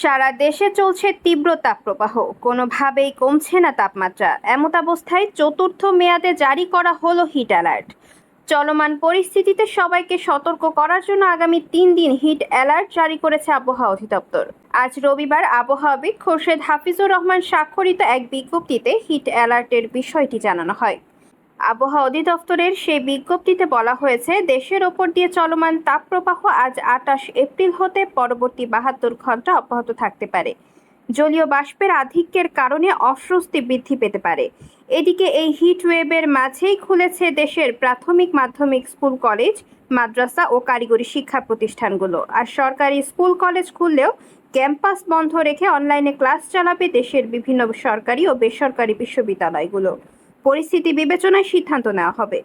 সারা দেশে চলছে তীব্র তাপপ্রবাহ। কোনোভাবেই কমছে না তাপমাত্রা। এমতাবস্থায় চতুর্থ মেয়াদে জারি করা হলো হিট অ্যালার্ট। চলমান পরিস্থিতিতে সবাইকে সতর্ক করার জন্য আগামী তিন দিন হিট অ্যালার্ট জারি করেছে আবহাওয়া অধিদপ্তর। আজ রবিবার আবহাওয়াবিদ খোরশেদ হাফিজুর রহমান স্বাক্ষরিত এক বিজ্ঞপ্তিতে হিট অ্যালার্টের বিষয়টি জানানো হয়। আবহাওয়া অধিদপ্তরের সেই বিজ্ঞপ্তিতে বলা হয়েছে, দেশের ওপর দিয়ে চলমান তাপপ্রবাহ আজ আটাশ এপ্রিল হতে পরবর্তী বাহাত্তর ঘণ্টা অব্যাহত থাকতে পারে। জলীয় বাষ্পের আধিক্যের কারণে অস্বস্তি বৃদ্ধি পেতে পারে। এদিকে এই হিট ওয়েভের মাঝেই খুলেছে দেশের প্রাথমিক মাধ্যমিক স্কুল কলেজ, মাদ্রাসা ও কারিগরি শিক্ষা প্রতিষ্ঠানগুলো। আর সরকারি স্কুল কলেজ খুললেও ক্যাম্পাস বন্ধ রেখে অনলাইনে ক্লাস চালাবে দেশের বিভিন্ন সরকারি ও বেসরকারি বিশ্ববিদ্যালয়গুলো। পরিস্থিতি বিবেচনায় সিদ্ধান্ত নেওয়া হবে।